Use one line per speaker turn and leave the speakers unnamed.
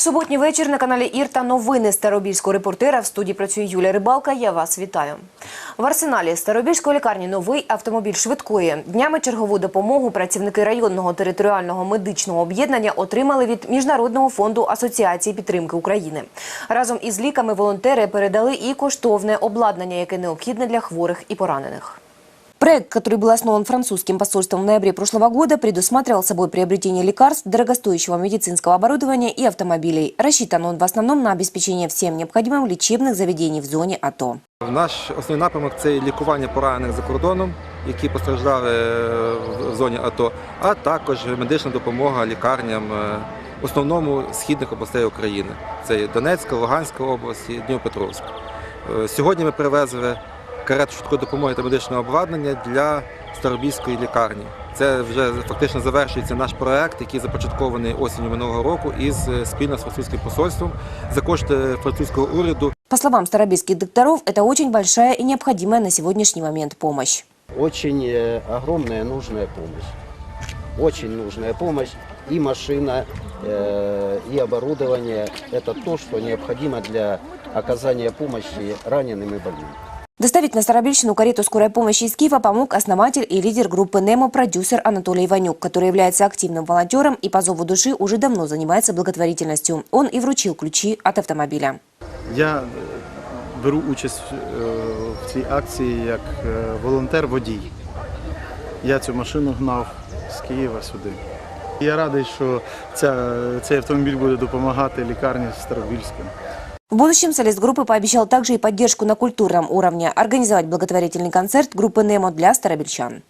Суботній вечір на каналі Ір та новини Старобільського репортера. В студії працює Юлія Рибалка. Я вас вітаю. В арсеналі Старобільської лікарні новий автомобіль швидкої. Днями чергову допомогу працівники районного територіального медичного об'єднання отримали від Міжнародного фонду Асоціації підтримки України. Разом із ліками волонтери передали і коштовне обладнання, яке необхідне для хворих і поранених. Проект, который был основан французским посольством в ноябре прошлого года, предусматривал собой приобретение лекарств, дорогостоящего медицинского оборудования и автомобилей. Рассчитан он в основном на обеспечение всем необходимым лечебных заведений в зоне АТО.
Наш основний напрямок це лікування поранених за кордоном, які постраждали е, в зоні АТО, а також медична допомога лікарням е, в основному східних областей України. Це і Донецька, Луганська область і Дніпропетровська. Е, Сьогодні ми привезли карету швидкої допомоги та медичного обладнання для Старобільської лікарні. Це вже фактично завершується наш проект, який започаткований осінню минулого року із е, спільно з французьким посольством за кошти французького уряду.
По словам старобельских докторов, это очень большая и необходимая на сегодняшний момент помощь.
Очень э, огромная нужная помощь. Очень нужная помощь. И машина, э, и оборудование. Это то, что необходимо для оказания помощи раненым и больным.
Доставить на Старобельщину карету скорой помощи из Киева помог основатель и лидер группы «Немо» продюсер Анатолий Иванюк, который является активным волонтером и по зову души уже давно занимается благотворительностью. Он и вручил ключи от автомобиля.
Я е, беру участь е, в цій акції як е, волонтер-водій. Я цю машину гнав з Києва сюди. Я радий, що ця, цей автомобіль буде допомагати лікарні Старобільської.
В будущем солист группы пообещал также и поддержку на культурном уровне – организовать благотворительный концерт группы «Немо» для старобельчан.